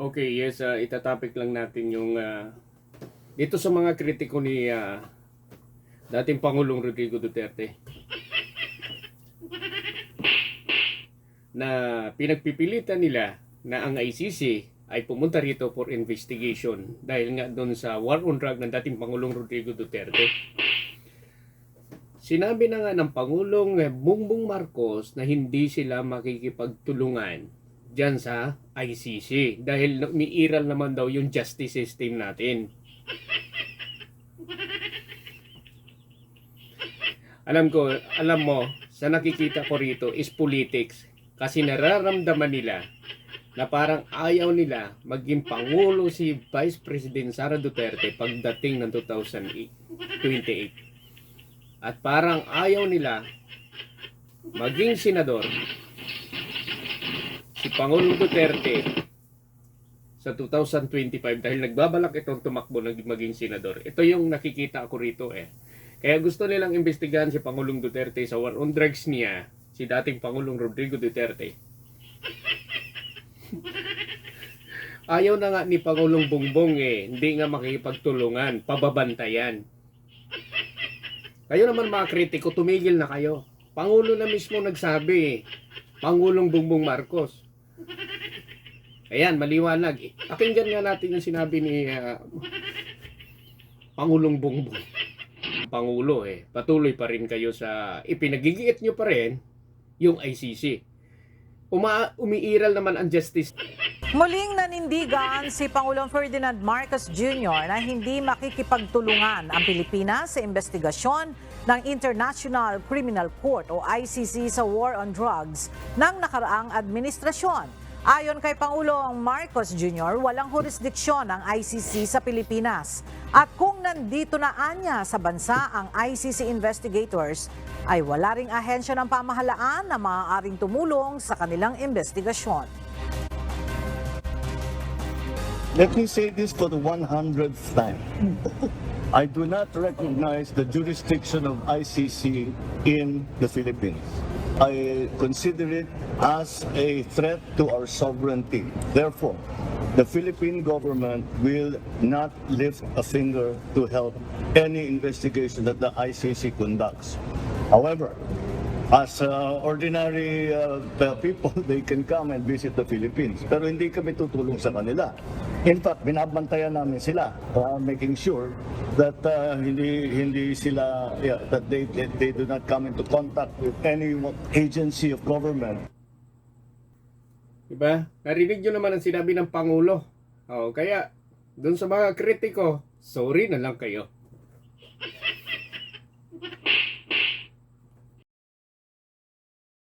Okay, yes, uh, itatopic lang natin yung ah, dito sa mga kritiko ni ah, dating Pangulong Rodrigo Duterte na pinagpipilitan nila na ang ICC ay pumunta rito for investigation dahil nga doon sa war on drug ng dating Pangulong Rodrigo Duterte. Sinabi na nga ng Pangulong Bongbong Marcos na hindi sila makikipagtulungan dyan sa ICC dahil umiiral naman daw yung justice system natin. Alam ko, alam mo, sa nakikita ko rito is politics kasi nararamdaman nila na parang ayaw nila maging pangulo si Vice President Sara Duterte pagdating ng 2028. At parang ayaw nila maging senador Pangulong Duterte sa 2025 dahil nagbabalak itong tumakbo ng maging senador. Ito yung nakikita ko rito eh. Kaya gusto nilang imbestigahan si Pangulong Duterte sa war on drugs niya, si dating Pangulong Rodrigo Duterte. Ayaw na nga ni Pangulong Bongbong eh, hindi nga makikipagtulungan, pababantayan. Kayo naman mga kritiko, tumigil na kayo. Pangulo na mismo nagsabi eh, Pangulong Bongbong Marcos. Ayan, maliwanag. Pakinggan nga natin yung sinabi ni ah, Pangulong Bongbong. Pangulo eh, patuloy pa rin kayo sa ipinagigiit nyo pa rin yung ICC. Uma umiiral naman ang justice Muling nanindigan si Pangulong Ferdinand Marcos Jr. na hindi makikipagtulungan ang Pilipinas sa investigasyon ng International Criminal Court o ICC sa war on drugs ng nakaraang administrasyon. Ayon kay Pangulong Marcos Jr., walang jurisdiksyon ang ICC sa Pilipinas. At kung nandito na anya sa bansa ang ICC investigators, ay wala ring ahensya ng pamahalaan na maaaring tumulong sa kanilang investigasyon. Let me say this for the 100th time. I do not recognize the jurisdiction of ICC in the Philippines. I consider it as a threat to our sovereignty. Therefore, the Philippine government will not lift a finger to help any investigation that the ICC conducts. However, as uh, ordinary uh, people, they can come and visit the Philippines. Pero hindi kami tutulong sa kanila. In fact, binabantayan namin sila, uh, making sure that uh, hindi hindi sila yeah, that they, they they do not come into contact with any agency of government. Diba? Narinig nyo naman ang sinabi ng Pangulo. Oh, kaya, dun sa mga kritiko, sorry na lang kayo.